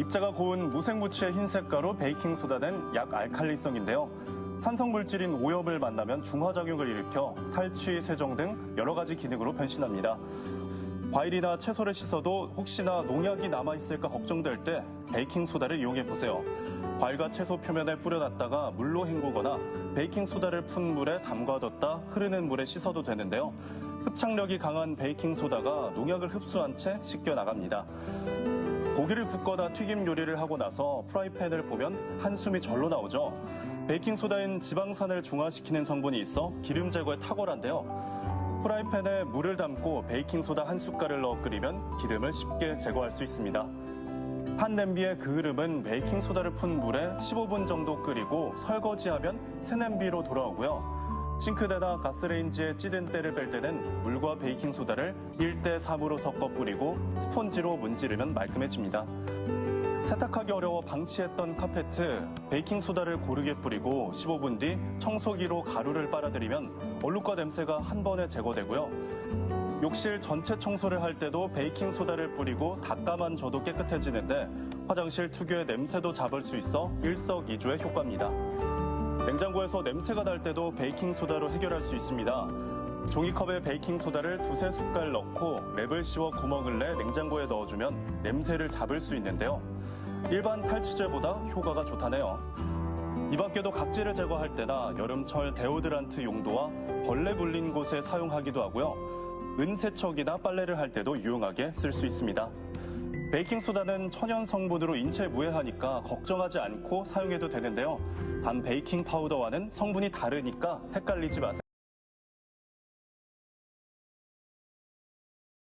입자가 고운 무색무취의 흰색 가루 베이킹 소다는 약 알칼리성인데요. 산성 물질인 오염을 만나면 중화작용을 일으켜 탈취, 세정 등 여러 가지 기능으로 변신합니다. 과일이나 채소를 씻어도 혹시나 농약이 남아있을까 걱정될 때 베이킹 소다를 이용해 보세요. 과일과 채소 표면에 뿌려놨다가 물로 헹구거나 베이킹 소다를 푼 물에 담가뒀다 흐르는 물에 씻어도 되는데요. 흡착력이 강한 베이킹 소다가 농약을 흡수한 채 씻겨 나갑니다. 고기를 굽거나 튀김 요리를 하고 나서 프라이팬을 보면 한숨이 절로 나오죠. 베이킹 소다엔 지방산을 중화시키는 성분이 있어 기름 제거에 탁월한데요. 프라이팬에 물을 담고 베이킹 소다 한 숟갈을 넣어 끓이면 기름을 쉽게 제거할 수 있습니다. 한 냄비에 그 흐름은 베이킹 소다를 푼 물에 15분 정도 끓이고 설거지하면 새 냄비로 돌아오고요. 싱크대나 가스레인지에 찌든 때를 뺄 때는 물과 베이킹 소다를 1대 3으로 섞어 뿌리고 스펀지로 문지르면 말끔해집니다. 세탁하기 어려워 방치했던 카페트, 베이킹 소다를 고르게 뿌리고 15분 뒤 청소기로 가루를 빨아들이면 얼룩과 냄새가 한 번에 제거되고요. 욕실 전체 청소를 할 때도 베이킹 소다를 뿌리고 닦아만 줘도 깨끗해지는데 화장실 특유의 냄새도 잡을 수 있어 일석이조의 효과입니다. 냉장고에서 냄새가 날 때도 베이킹 소다로 해결할 수 있습니다. 종이컵에 베이킹 소다를 두세 숟갈 넣고 랩을 씌워 구멍을 내 냉장고에 넣어주면 냄새를 잡을 수 있는데요. 일반 탈취제보다 효과가 좋다네요. 이 밖에도 각질을 제거할 때나 여름철 데오드란트 용도와 벌레 물린 곳에 사용하기도 하고요. 은세척이나 빨래를 할 때도 유용하게 쓸 수 있습니다. 베이킹 소다는 천연 성분으로 인체에 무해하니까 걱정하지 않고 사용해도 되는데요. 단 베이킹 파우더와는 성분이 다르니까 헷갈리지 마세요.